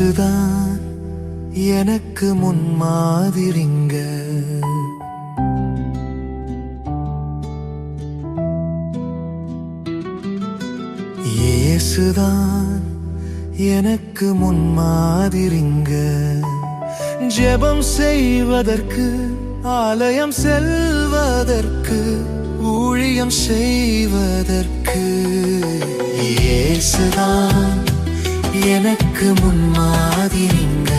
இயேசுதான் எனக்கு முன்மாதிரிங்க இயேசுதான் எனக்கு முன்மாதிரிங்க ஜெபம் செய்வதற்கு ஆலயம் செல்வதற்கு ஊழியம் செய்வதற்கு. இயேசுதான் எனக்கு முன்மாதிரிங்க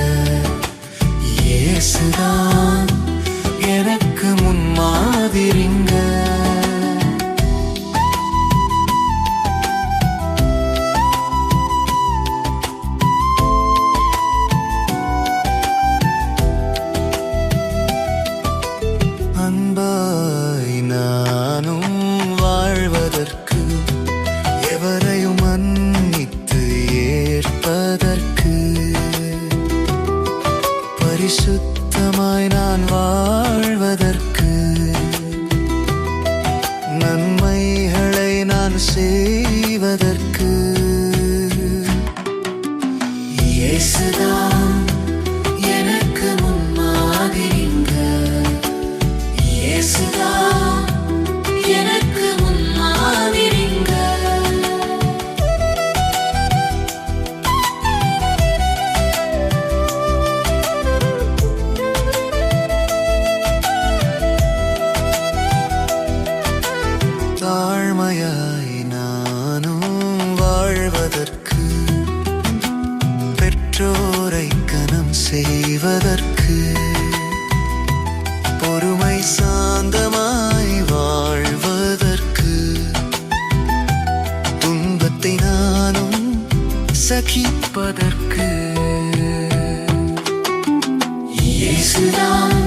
இயேசுதான் எனக்கு முன்மாதிரிங்க அன்பா வாழ்வதற்கு பரிசுத்தமாய் நான் வாழ்வதற்கு. நன்மைகளை நான் செய்வதற்கு. இயேசுதான் சகிப்பதற்கு இயேசுதான்.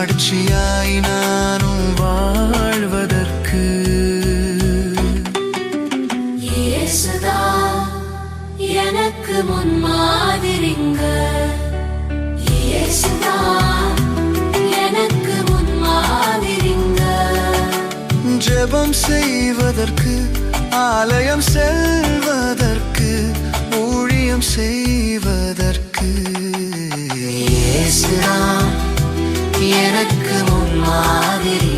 சாட்சியாய் நானும் வாழ்வதற்கு. எனக்கு முன்மாதிரிங்க இயேசுதான் எனக்கு முன்மாதிரிங்க ஜெபம் செய்வதற்கு ஆலயம் செல்வதற்கு ஊழியம் செய்வதற்கு இயேசுதான் எனக்கு முன்மாதிரிங்க